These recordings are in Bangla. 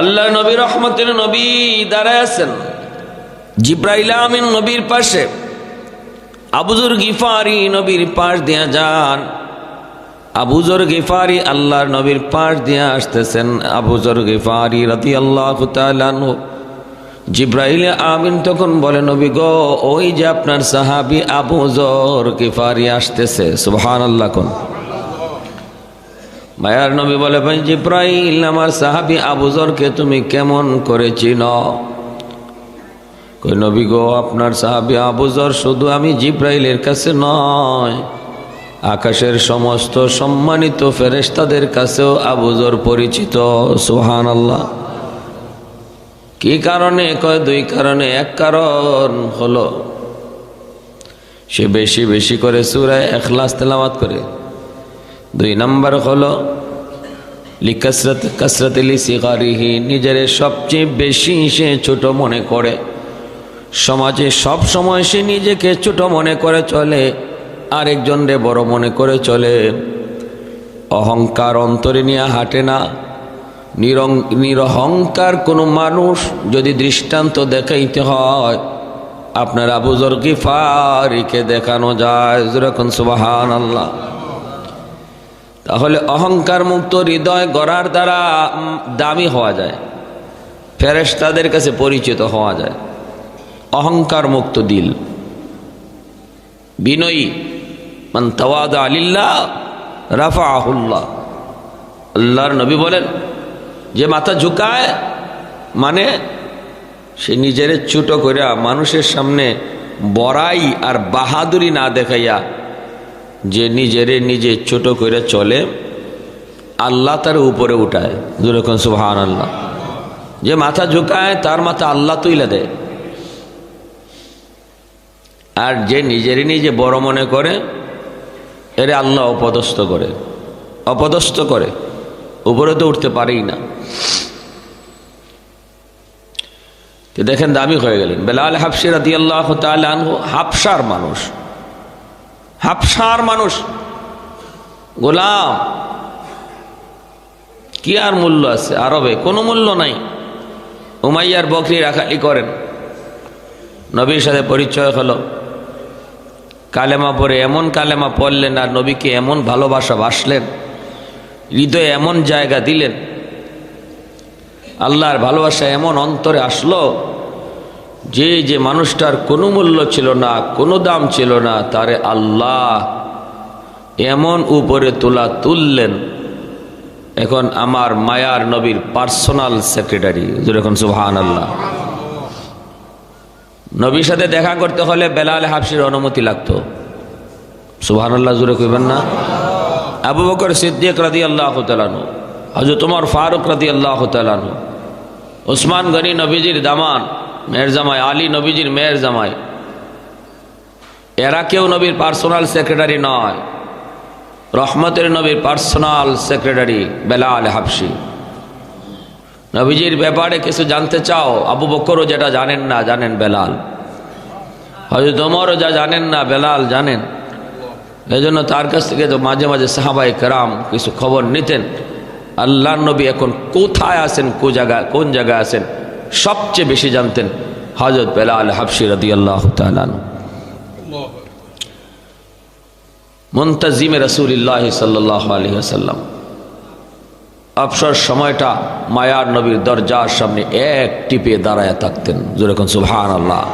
আল্লাহ নবী রহমতের নবী দাঁড়ায় আছেন। জিব্রাইল আমিন নবীর পাশে। আবুজুর গিফারি নবীর পাশ দিয়া যান। আবুজর গিফারি আল্লাহর নবীর পাশ দিয়া আসতেছেন। আবুজর গিফারি রাতি আল্লাহ জিব্রাইল আমিন তখন বলে, নবী গো, ওই যে আপনার সাহাবি আবুজর গিফারি আসতেছে। সুবহান আল্লাহ কোন। মায়ার নবী বলে, ভাই জিব্রাইল, আমার সাহাবি আবুজরকে তুমি কেমন করে চিন? কই, নবী গো, আপনার সাহাবি আবুজর শুধু আমি জিব্রাইলের কাছে নয়, আকাশের সমস্ত সম্মানিত ফেরেশতাদের কাছেও আবুজর পরিচিত। সুহান আল্লাহ কি কারণে? কয়, দুই কারণে। এক কারণ হলো, সে বেশি বেশি করে সুরায় এখলাস তেলাওয়াত করে। দুই নম্বর হলো, লি কসরত কসরত লি সিগারিহি, নিজের সবচেয়ে বেশি সে ছোট মনে করে। সমাজে সব সময় সে নিজেকে ছোট মনে করে চলে আরেকজনরে বড় মনে করে চলে। অহংকার অন্তরে নিয়ে হাঁটে না। নিরং, নিরহংকার কোনো মানুষ যদি দৃষ্টান্ত দেখাইতে হয়, আপনার আবুজর গিফারিকে দেখানো যায়। যেরকম সুবাহান আল্লাহ তাহলে অহংকার মুক্ত হৃদয় গড়ার দ্বারা দামি হওয়া যায়। ফেরেশতাদের কাছে পরিচিত হওয়া যায়। অহংকার মুক্ত দিল। বিনয়ী, মান তাওয়াদা আলিল্লাহ রাফা আহুল্লাহ আল্লাহর নবী বলেন, যে মাথা ঝুঁকায় মানে সে নিজের ছোট করিয়া মানুষের সামনে বড়াই আর বাহাদুরি না দেখাইয়া যে নিজেরে নিজে ছোট করে চলে, আল্লাহ তার উপরে উঠায়। যেরকম সুহান আল্লাহ যে মাথা ঝুঁকায়, তার মাথা আল্লাহ তুইলে দেয়। আর যে নিজেরই নিজে বড় মনে করে, এরে আল্লাহ অপদস্থ করে। অপদস্থ করে। উপরে তো উঠতে পারেই না। দেখেন দামি হয়ে গেলেন। বেলাল হাফসি রাতি আল্লাহ হাফসার মানুষ। হাফসার মানুষ। গোলাম। কি আর মূল্য আছে আরবে? কোনো মূল্য নাই। উমাইয়ার বকরি রাখালি করেন। নবীর সাথে পরিচয় হলো। কালেমা পরে এমন কালেমা পড়লেন আর নবীকে এমন ভালোবাসা বাসলেন। হৃদয়ে এমন জায়গা দিলেন। আল্লাহর ভালোবাসা এমন অন্তরে আসলো। যে যে মানুষটার কোনো মূল্য ছিল না, কোনো দাম ছিল না, তারে আল্লাহ এমন উপরে তোলা তুললেন। এখন আমার মায়ার নবীর পার্সোনাল সেক্রেটারি যেরকম সুহান আল্লাহ নবীর সাথে দেখা করতে হলে বেলাল হাফসির অনুমতি লাগতো। আল্লাহ জুড়ে কইবেন না। আবু বকর সিদ্দিক রাদি আল্লাহ তালানু হজরত তোমার ফারুক রাদি আল্লাহ তালানু ওসমান গনি নবীজির দামান মেয়ের জামাই, আলী নবীজির মেয়ের জামাই। এরা কেউ নবীর পার্সোনাল সেক্রেটারি নয়। রহমতের নবীর পার্সোনাল সেক্রেটারি বেলাল হাফসি। নবীজির ব্যাপারে কিছু জানতে চাও? আবু বকরও যেটা জানেন না, জানেন বেলাল। হয়তো তোমারও যা জানেন না, বেলাল জানেন। এই জন্য তার কাছ থেকে তো মাঝে মাঝে সাহাবাই কেরাম কিছু খবর নিতেন। আল্লাহ নবী এখন কোথায় আছেন, কো জায়গায় কোন জায়গায় আছেন? সবচেয়ে বেশি জানতেন হজরত বেলাল হাফসি রদি আল্লাহ তালান মুন্তাজিমে রসুলিল্লাহ সাল্লাহ আলী আসাল্লাম অবসর সময়টা মায়ার নবীর দরজার সামনে এক টিপে দাঁড়ায় থাকতেন। যেরকম সুবহান আল্লাহ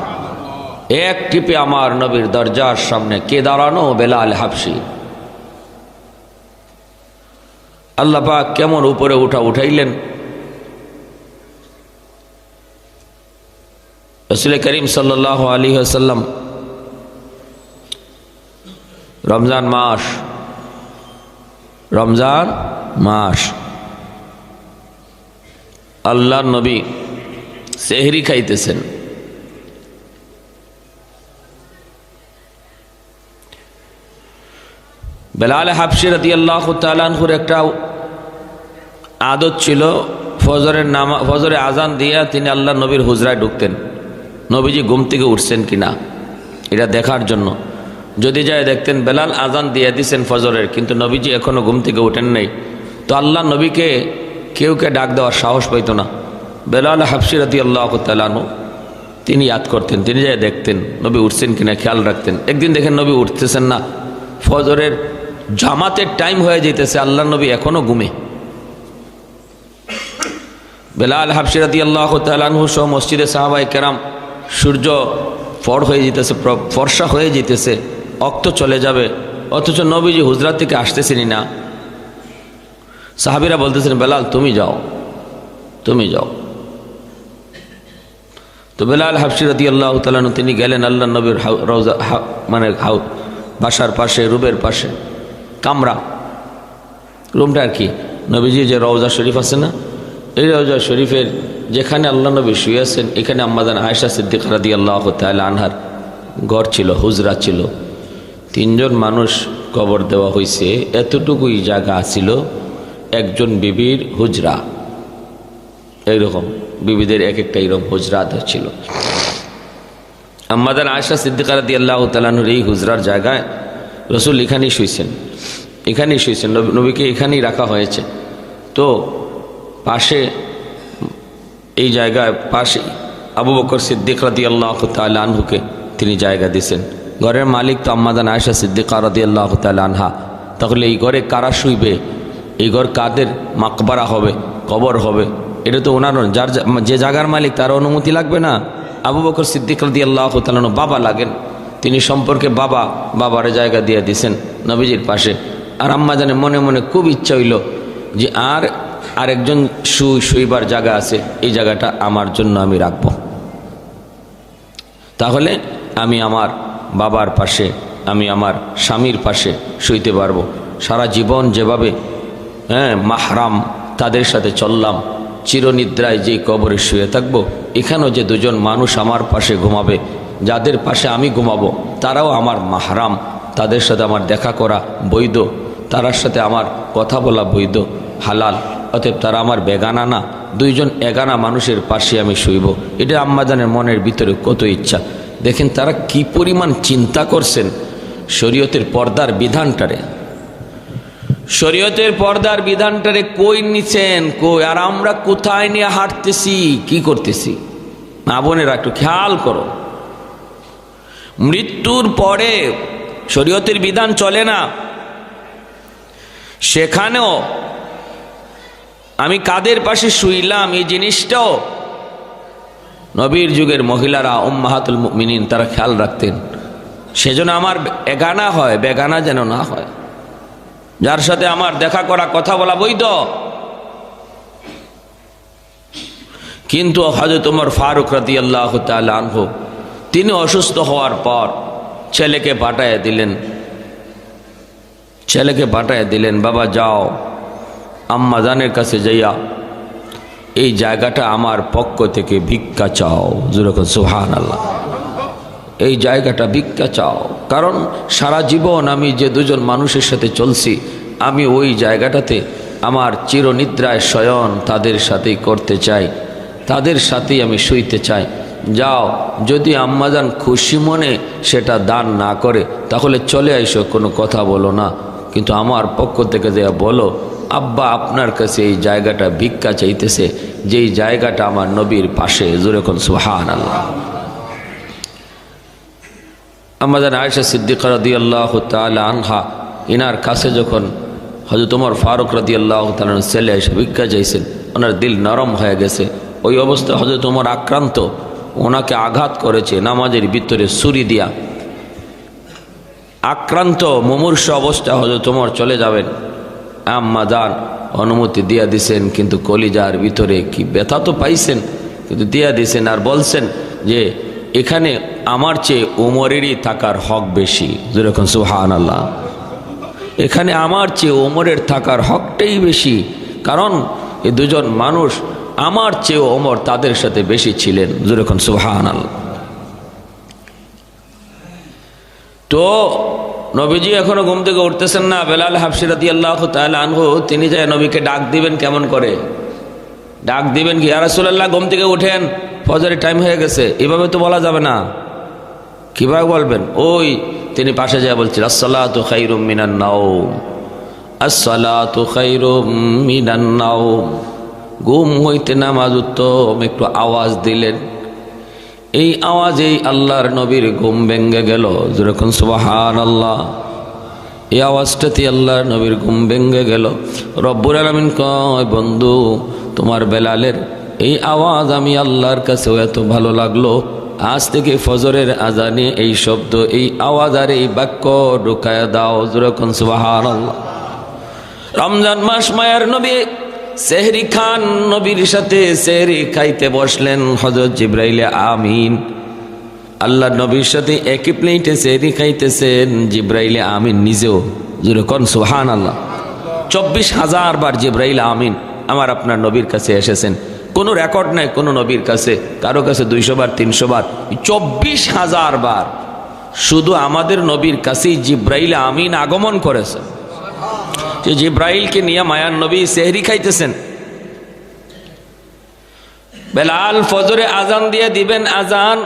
এক টিপে আমার নবীর দরজার সামনে কে দাঁড়ানো? বেলাল হাফসি আল্লাহ কেমন উপরে উঠা উঠাইলেন? রসুল করিম সাল্লাহ আলী আসাল্লাম রমজান মাস রমজান মাস আল্লাহ নবী সেহরি খাইতেছেন। বেলাল হাফসি রাতি আল্লাহ তালানহুর একটা আদত ছিল, ফজরের নামা, ফজরে আজান দিয়া তিনি আল্লাহ নবীর হুজরায় ঢুকতেন। নবীজি ঘুম থেকে উঠছেন কিনা? এটা দেখার জন্য। যদি যায় দেখতেন, বেলাল আজান দিয়ে দিছেন ফজরের, কিন্তু নবীজি এখনও ঘুম থেকে উঠেন নাই। তো আল্লাহ নবীকে কেউ কে ডাক দেওয়ার সাহস পাইতো না। বেলাল হাফসি রাতি আল্লাহ তালানো তিনি ইয়াদ করতেন, তিনি যাই দেখতেন, নবী উঠছেন কিনা খেয়াল রাখতেন। একদিন দেখেন নবী উঠতেছেন না। ফজরের জামাতের টাইম হয়ে যেতেছে আল্লাহ নবী এখনও ঘুমে। বেলাল হাফসি রাতি আল্লাহ তালানহু সহ মসজিদে সাহাবাই কেরাম সূর্য ফর হয়ে যেতেছে ফর্সা হয়ে যেতেছে, অক্ত চলে যাবে। অথচ নবীজি হুজরাত থেকে আসতেছেনই না। সাহাবিরা বলতেছেন, বেলাল, তুমি যাও। তুমি যাও। তো বেলাল হাফসি রাতি আল্লাহ তালানু তিনি গেলেন আল্লাহ নবীর রওজা মানে হাউ বাসার পাশে, রুবের পাশে। কামরা। রুমটা আর কি? নবীজি যে রওজা শরীফ আছে না? এই রওজা শরীফের যেখানে আল্লাহ নবী শুয়ে আছেন এখানে আম্মাদান আয়সা সিদ্দিক রাদি আল্লাহ তাল আনহার ঘর ছিল, হুজরা ছিল। তিনজন মানুষ কবর দেওয়া হয়েছে এতটুকুই জায়গা ছিল, একজন বিবির হুজরা। এইরকম, বিবিদের এক একটা এরকম হুজরা ছিল। আম্মাদান আয়সা সিদ্দিকা রাদি আল্লাহ তালানুর এই হুজরার জায়গায় রসুল এখানেই শুয়েছেন এখানেই শুয়েছেন নবী- নবীকে এখানেই রাখা হয়েছে। তো পাশে, এই জায়গায় পাশে আবু বকর সিদ্দিক রাদি আল্লাহ আনহুকে তিনি জায়গা দিয়েছেন। ঘরের মালিক তো আম্মাদান আয়সা সিদ্দিকা রাদি আল্লাহ আনহা। তাহলে এই ঘরে কারা শুইবে? এই ঘর কাদের মাকবারা হবে? কবর হবে? এটা তো ওনার যার যে জায়গার মালিক তার অনুমতি লাগবে না। আবু বকর সিদ্দিক রাদি আল্লাহ তালানো বাবা লাগেন। তিনি সম্পর্কে বাবা, বাবার জায়গা দিয়ে দিছেন নবীজির পাশে। আর আম্মা জানে মনে মনে খুব ইচ্ছা হইল যে আর আরেকজন শুই শুইবার জায়গা আছে, এই জায়গাটা আমার জন্য আমি রাখব। তাহলে আমি আমার বাবার পাশে, আমি আমার স্বামীর পাশে শুইতে পারব। সারা জীবন যেভাবে হ্যাঁ মাহরাম, তাদের সাথে চললাম, চিরনিদ্রায় যেই কবরে শুয়ে থাকব, এখানেও যে দুজন মানুষ আমার পাশে ঘুমাবে, যাদের পাশে আমি ঘুমাবো, তারাও আমার মাহরাম, তাদের সাথে আমার দেখা করা বৈধ, তারার সাথে আমার কথা বলা বৈধ, হালাল। অতএব তারা আমার বেগানা না, দুইজন এগানা মানুষের পাশে আমি শুইব। এটা আম্মাজানের মনের ভিতরে কত ইচ্ছা। দেখেন তারা কি পরিমাণ চিন্তা করছেন শরীয়তের পর্দার বিধানটারে। শরীয়তের পর্দার বিধানটারে কই নিছেন, কই? আর আমরা কোথায় নিয়ে হাঁটতেছি, কি করতেছি? না বোনেরা একটু খেয়াল করো। মৃত্যুর পরে শরীয়তের বিধান চলে না। সেখানেও আমি কাদের পাশে শুইলাম এই জিনিসটাও? নবীর যুগের মহিলারা, উম্মাহাতুল মিনিন তারা খেয়াল রাখতেন। সেজন্য আমার এগানা হয়, বেগানা যেন না হয়। যার সাথে আমার দেখা করা, কথা বলা বৈধ। কিন্তু হজরত তোমার ফারুক রাতি আল্লাহ আনহু, তিনি অসুস্থ হওয়ার পর ছেলেকে পাঠায় দিলেন। ছেলেকে পাঠায় দিলেন, বাবা, যাও। আম্মা জানের কাছে যাইয়া, এই জায়গাটা আমার পক্ষ থেকে ভিক্ষা চাও। যেরকম সুহান আল্লাহ এই জায়গাটা ভিক্ষা চাও। কারণ সারা জীবন আমি যে দুজন মানুষের সাথে চলছি, আমি ওই জায়গাটাতে আমার চিরনিদ্রায় শয়ন তাদের সাথেই করতে চাই। তাদের সাথেই আমি শুইতে চাই। যাও, যদি আম্মাজান খুশি মনে সেটা দান না করে, তাহলে চলে আইসো, কোনো কথা বলো না। কিন্তু আমার পক্ষ থেকে দেয়া বলো আব্বা আপনার কাছে এই জায়গাটা ভিক্ষা চাইতেছে, যেই জায়গাটা আমার নবীর পাশে। যেরকম সুহান আল্লাহ আমাদের আয়সা সিদ্দিক রদি আল্লাহ আনহা, ইনার কাছে যখন হজরত তোমার ফারুক রদি আল্লাহ তালার ছেলে এসে ভিক্ষা চাইছেন, ওনার দিল নরম হয়ে গেছে। ওই অবস্থায় হজরত তোমার আক্রান্ত, ওনাকে আঘাত করেছে নামাজের ভিতরে সুরি দিয়া। আক্রান্ত, মুমূর্ষ অবস্থা হজরত তোমার চলে যাবেন। আম্মা যান, অনুমতি দিয়া দিছেন, কিন্তু কলিজার ভিতরে কি ব্যথা তো পাইছেন? কিন্তু দিয়া দিছেন আর বলছেন যে, এখানে আমার চেয়ে উমরেরই থাকার হক বেশি। যেরকম সুহান আল্লাহ এখানে আমার চেয়ে ওমরের থাকার হকটাই বেশি। কারণ এই দুজন মানুষ আমার চেয়ে ওমর তাদের সাথে বেশি ছিলেন। যেরকম সুহান আল্লাহ তো নবীজি এখনও ঘুম থেকে উঠতেছেন না। বেলাল হাফসিরাতি আল্লাহ তাহলে আনহু, তিনি যায় নবীকে ডাক দিবেন কেমন করে? ডাক দিবেন কি? আরাসুল্লাহ ঘুম থেকে উঠেন, ফজরের টাইম হয়ে গেছে। এভাবে তো বলা যাবে না। কীভাবে বলবেন? ওই, তিনি পাশে যায় বলছেন আসসালাহ তো খাইরুম মিনান নাও আসসালাহ তো খাইরুম মিনান নাও ঘুম হইতে নামাজ উত্তম, একটু আওয়াজ দিলেন। এই আওয়াজেই আল্লাহর নবীর ঘুম ভেঙ্গে গেল। যেরকম সুবাহান আল্লাহ এই আওয়াজটাতে আল্লাহর নবীর ঘুম ভেঙ্গে গেল। রব্বুর আলমিন কয়, বন্ধু, তোমার বেলালের এই আওয়াজ আমি আল্লাহর কাছেও এত ভালো লাগল। আজ থেকে ফজরের আজানে এই শব্দ, এই আওয়াজ আর এই বাক্য ঢুকায় দাও। যেরকম সুবাহান আল্লাহ রমজান মাস মায়ার নবী সেহরি খান নবীর সাথে সেহরি খাইতে বসলেন। হজরত জিব্রাইলে আমিন। আল্লাহ নবীর সাথে একই প্লেটে সেহরি খাইতেছেন। জিব্রাইলে আমিন নিজেও। যেরকম সুহান আল্লাহ চব্বিশ হাজার বার জিব্রাইল আমিন আমার আপনার নবীর কাছে এসেছেন। কোনো রেকর্ড নাই কোনো নবীর কাছে। কারও কাছে দুইশো বার, তিনশো বার। চব্বিশ হাজার বার। শুধু আমাদের নবীর কাছেই জিব্রাইল আমিন আগমন করেছে। যে জিব্রাইলকে নিয়ে মায়ান নবী সেহরি খাইতেছেন। বেলাল ফজরে আজান দিয়ে দিবেন আজান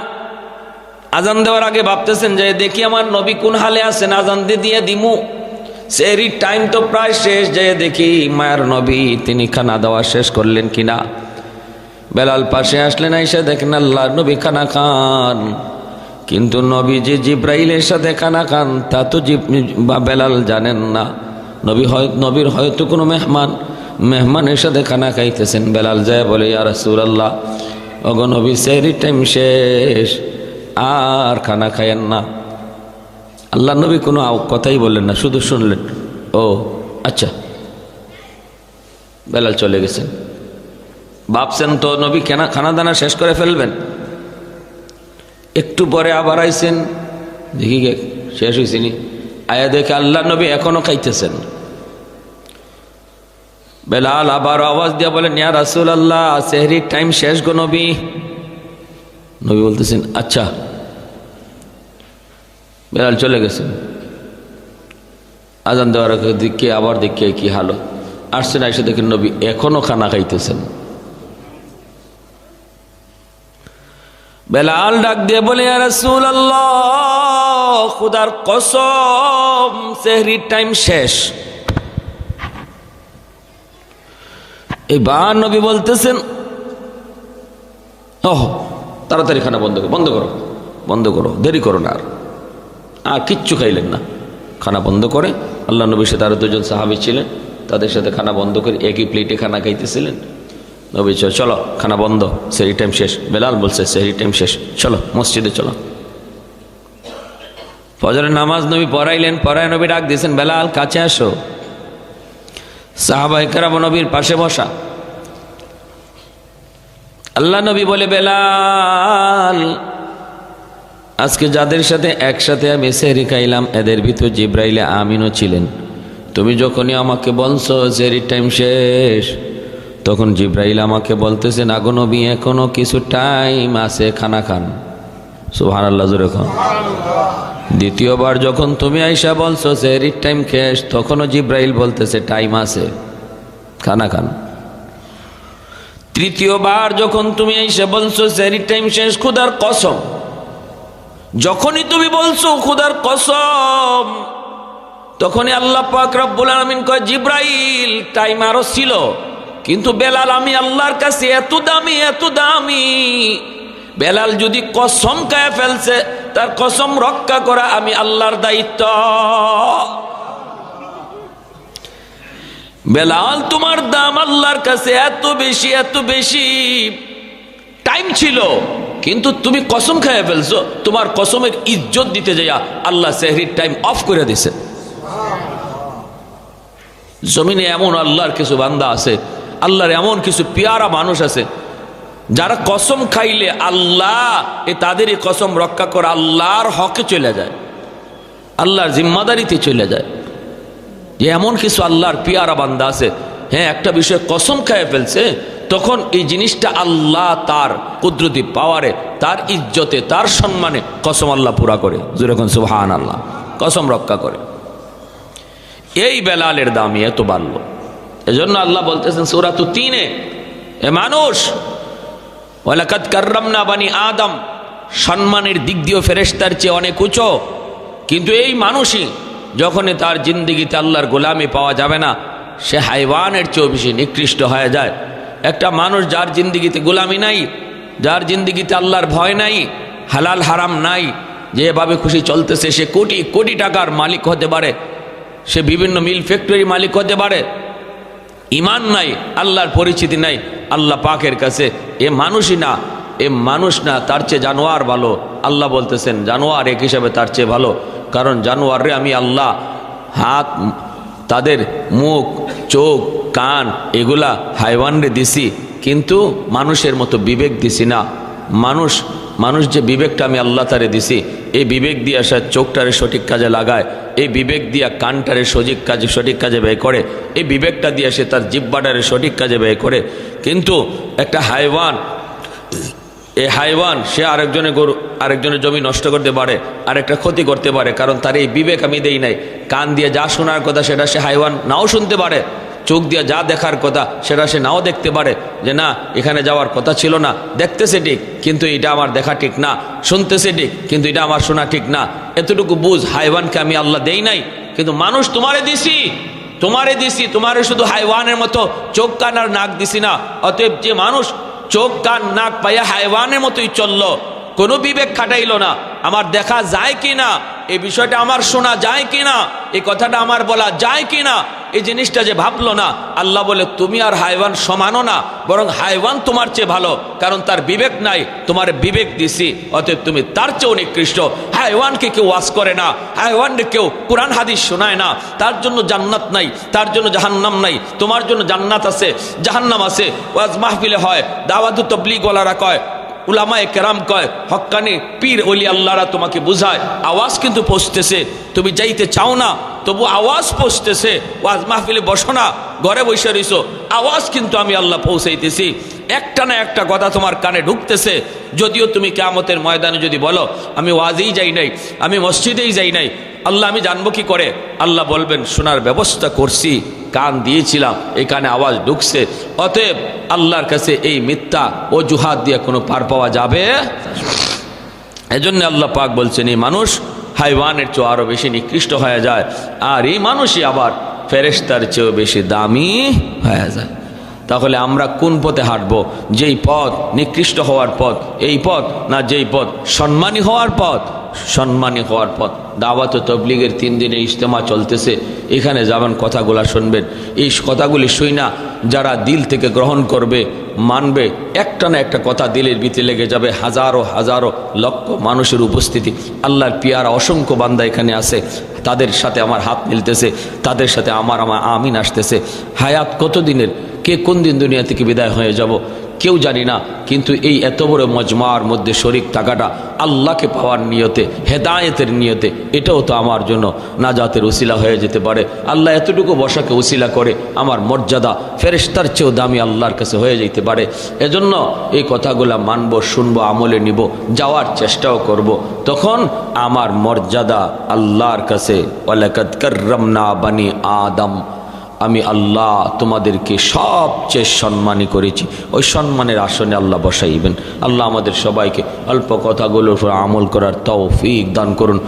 আজান দেওয়ার আগে ভাবতেছেন যে দেখি আমার নবী কোন হালে আছেন আজান দিয়ে দিয়ে দিমু। সেহরির টাইম তো প্রায় শেষ, যে দেখি মায়ার নবী তিনি খানা দেওয়া শেষ করলেন কিনা। বেলাল পাশে আসলেন, আইসা দেখেন আল্লাহ নবী খানা খান। কিন্তু নবী যে জিব্রাইলের সাথে খানা খান, তা তো বেলাল জানেন না। নবী হয়, নবীর হয়তো কোনো মেহমান মেহমানের সাথে খানা খাইতেছেন। বেলাল যায় বলে আর সুরাল্লাহ অগ নবী, সেহরির টাইম শেষ, আর খানা খায়েন না। আল্লাহ নবী কোনো কথাই বললেন না, শুধু শুনলেন। ও আচ্ছা। বেলাল চলে গেছেন। ভাবছেন তো, নবী কেনা খানা দানা শেষ করে ফেলবেন? একটু পরে আবার আইছেন। দেখি শেষ হয়েছিনি আয়া দেখে আল্লাহ নবী এখনও খাইতেছেন। বেলাল আবার আওয়াজ দিয়া বলেন, ইয়া রাসুল আল্লাহ সেহরির টাইম শেষ গো নবী। নবী বলতেছেন আচ্ছা। বেলাল চলে গেছেন আজান দেওয়ার দিকে আবার দিকে কি হালো আসছেন এসে দেখেন নবী এখনও খানা খাইতেছেন। বেলাল ডাক দিয়ে বলে রাসূল আল্লাহ খুদার কসম, সেহরির টাইম শেষ। এবার নবী বলতেছেন, ওহ, তাড়াতাড়ি খানা বন্ধ করো বন্ধ করো বন্ধ করো, দেরি করো না আর। আর কিচ্ছু খাইলেন না। খানা বন্ধ করে, আল্লাহ নবীর সাথে আরও দুজন সাহাবি ছিলেন, তাদের সাথে খানা বন্ধ করে একই প্লেটে খানা খাইতেছিলেন। নবী চলো খানা বন্ধ সেই টাইম শেষ। বেলাল বলছে সেই টাইম শেষ, চলো, মসজিদে চলো। ফজরের নামাজ নবী পড়াইলেন, পড়ায় নবী ডাক দিয়েছেন, বেলাল, কাছে আসো। সাহাবাহিকারাম নবীর পাশে বসা। আল্লাহ নবী বলে, বেলাল, আজকে যাদের সাথে একসাথে আমি সেহরি খাইলাম, এদের ভিতর জিব্রাইলে আমিনও ছিলেন। তুমি যখনই আমাকে বলছো সেহরির টাইম শেষ, তখন জিব্রাইল আমাকে বলতেছেন আগো নবী, এখনও কিছু টাইম আছে, খানা খান। সুহান আল্লাহ জোরে খান দ্বিতীয়বার যখন তুমি আইসা বলছো সেহরির টাইম শেষ, তখনও জিব্রাইল বলতেছে টাইম আছে। খানা খান। তৃতীয়বার যখন তুমি এসে বলছো সেহরির টাইম শেষ, খুদার কসম, যখনই তুমি বলছো খুদার কসম, তখনই আল্লাহ পাক রব্বুল আলমিন কয়, জিব্রাইল টাইম আরও ছিল, কিন্তু বেলাল, আমি আল্লাহর কাছে এত দামি এত দামি বেলাল যদি কসম কায় ফেলছে, তার কসম রক্ষা করা আমি আল্লাহর দায়িত্ব। বেলাল, তোমার দাম আল্লাহর কাছে এত বেশি এত বেশি। টাইম ছিল, কিন্তু তুমি কসম খাইয়া ফেলছো, তোমার কসমের ইজ্জত দিতে যাইয়া আল্লাহ সেহরির টাইম অফ করে দিছে। জমিনে এমন আল্লাহর কিছু বান্দা আছে, আল্লাহর এমন কিছু পেয়ারা মানুষ আছে যারা কসম খাইলে আল্লাহ, এ তাদেরই কসম রক্ষা করে আল্লাহর হকে চলে যায়, আল্লাহর জিম্মাদারিতে চলে যায়। যে এমন কিছু আল্লাহর পিয়ারা বান্দা আছে হ্যাঁ একটা বিষয়ে কসম খাইয়ে ফেলছে, তখন এই জিনিসটা আল্লাহ তার কুদরতি পাওয়ারে, তার ইজ্জতে, তার সম্মানে কসম আল্লাহ পুরা করে। যেরকম সুহান আল্লাহ কসম রক্ষা করে। এই বেলালের দামই এত বাড়ল। এজন্য আল্লাহ বলতেছেন সুরা তো তিনে, এ মানুষ ওয়ালাকাত কার্রামনা বানি আদম। সম্মানের দিক দিয়েও ফেরেস্তার চেয়ে অনেক উঁচু। কিন্তু এই মানুষই যখনই তার জিন্দিগিতে আল্লাহর গোলামি পাওয়া যাবে না, সে হাইওয়ানের চেয়েও বেশি নিকৃষ্ট হয়ে যায়। একটা মানুষ যার জিন্দিগিতে গোলামি নাই, যার জিন্দিগিতে আল্লাহর ভয় নাই, হালাল হারাম নাই যেভাবে খুশি চলতেছে, সে কোটি কোটি টাকার মালিক হতে পারে, সে বিভিন্ন মিল ফ্যাক্টরি মালিক হতে পারে। ইমান নাই, আল্লাহর পরিচিতি নাই। আল্লাহ পাকের কাছে, এ মানুষই না, এ মানুষ না, তার চেয়ে জানোয়ার ভালো। আল্লাহ বলতেছেন, জানোয়ার এক হিসাবে তার চেয়ে ভালো, কারণ জানোয়ারে আমি আল্লাহ, হাত, তাদের মুখ, চোখ, কান, এগুলা হাইওয়ানরে দিছি, কিন্তু মানুষের মতো বিবেক দিছি না। মানুষ মানুষ যে বিবেকটা আমি আল্লাহ তারে দিছি এই বিবেক দিয়ে সে চোখটারে সঠিক কাজে লাগায়, এই বিবেক দিয়া কানটারে সঠিক কাজে সঠিক কাজে ব্যয় করে, এই বিবেকটা দিয়ে সে তার জিব্বাটারে সঠিক কাজে ব্যয় করে। কিন্তু একটা হাইওয়ান, এই হাইওয়ান সে আরেকজনের গরু, আরেকজনের জমি নষ্ট করতে পারে, আরেকটা ক্ষতি করতে পারে, কারণ তার এই বিবেক আমি দেই নাই। কান দিয়ে যা শোনার কথা সেটা সে হাইওয়ান নাও শুনতে পারে। চোখ দিয়ে যা দেখার কথা, সেটা সে নাও দেখতে পারে। যে না, এখানে যাওয়ার কথা ছিল না। দেখতেছে ঠিক, কিন্তু এটা আমার দেখা ঠিক না। শুনতেছে ঠিক, কিন্তু এটা আমার শোনা ঠিক না। এতটুকু বুঝ, হাইওয়ানকে আমি আল্লাহ দেই নাই। কিন্তু মানুষ তোমারে দিছি। তোমারে দিছি, তোমারে শুধু হাইওয়ানের মতো চোখ কান আর নাক দিছি না। অতএব যে মানুষ চোখ কান, নাক পাইয়া হাইওয়ানের মতোই চলল, কোনো বিবেক খাটাইলো না। আমার দেখা যায় কি না এই বিষয়টা আমার শোনা যায় কি না এই কথাটা আমার বলা যায় কি না এই জিনিসটা যে ভাবলো না, আল্লাহ বলে, তুমি আর হাইওয়ান সমানো না, বরং হাইওয়ান তোমার চেয়ে ভালো, কারণ তার বিবেক নাই, তোমার বিবেক দিছি, অতএব তুমি তার চেয়েও নিকৃষ্ট। হাইওয়ানকে কেউ ওয়াজ করে না, হাইওয়ানকে কেউ কোরআন, হাদিস শোনায় না, তার জন্য জান্নাত নাই, তার জন্য জাহান্নাম নাই, তোমার জন্য জান্নাত আছে, জাহান্নাম আছে। ওয়াজ মাহফিলে হয় দাওয়াতু তবলিগওয়ালারা কয় উলামায়ে কেরাম কয়, হক্কানি পীর অলি আল্লাহরা তোমাকে বুঝায়। আওয়াজ কিন্তু পৌঁছতেছে। তুমি যাইতে চাও না, তবু আওয়াজ পৌঁছতেছে। ওয়াজ মাহফিলে বসো না, ঘরে বসে রইছো। আওয়াজ কিন্তু আমি আল্লাহ পৌঁছাইতেছি। একটা না একটা কথা তোমার কানে ঢুকতেছে। যদিও তুমি কেয়ামতের ময়দানে যদি বলো, আমি ওয়াজেই যাই নাই, আমি মসজিদেই যাই নাই, আল্লাহ আমি জানব কি করে? আল্লাহ বলবেন, শোনার ব্যবস্থা করছি। কান দিয়েছিলাম এই কানে আওয়াজ ঢুকছে। অতএব আল্লাহর কাছে এই মিথ্যা ও জুহাদ দিয়ে কোনো পার পাওয়া যাবে? এজন্য আল্লাহ পাক বলছেন, এই মানুষ হাইওয়ানের চেয়ে আরও বেশি নিকৃষ্ট হয়ে যায়, আর এই মানুষই আবার ফেরেস্তার চেয়েও বেশি দামি হয়ে যায়। তাহলে আমরা কোন পথে হাঁটবো? যেই পথ, নিকৃষ্ট হওয়ার পথ। এই পথ না যেই পথ? সম্মানী হওয়ার পথ। সম্মানী হওয়ার পথ। দাওয়াত তবলিগের তিন দিনে ইজতেমা চলতেছে। এখানে যাবেন, কথাগুলা শুনবেন। এই কথাগুলি শুই না যারা দিল থেকে গ্রহণ করবে, মানবে, একটা না একটা কথা দিলের ভিতরে লেগে যাবে। হাজারো হাজারো লক্ষ মানুষের উপস্থিতি। আল্লাহর পিয়ারা অসংখ্য বান্দা এখানে আছে। তাদের সাথে আমার হাত মিলতেছে। তাদের সাথে আমার আমার আমিন আসতেছে। হায়াত কত দিনের কে কোন দিন দুনিয়া থেকে বিদায় হয়ে যাব কেউ জানি না, কিন্তু এই এত বড় মজমার মধ্যে শরিক থাকাটা আল্লাহকে পাওয়ার নিয়তে, হেদায়েতের নিয়তে, এটাও তো আমার জন্য নাজাতের উসিলা হয়ে যেতে পারে। আল্লাহ এতটুকু বসাকে উসিলা করে, আমার মর্যাদা ফেরেস্তার চেয়েও দামি আল্লাহর কাছে হয়ে যেতে পারে। এজন্য এই কথাগুলা মানব, শুনব, আমলে নিব, যাওয়ার চেষ্টাও করব। তখন আমার মর্যাদা আল্লাহর কাছে, ওয়ালাকাদ কাররামনা বানি আদম। আমি আল্লাহ তোমাদেরকে সবচেয়ে সম্মানী করেছি। ওই সম্মানের আসনে আল্লাহ বসাইবেন। আল্লাহ আমাদের সবাইকে অল্প কথাগুলোর উপর আমল করার তৌফিক দান করুন।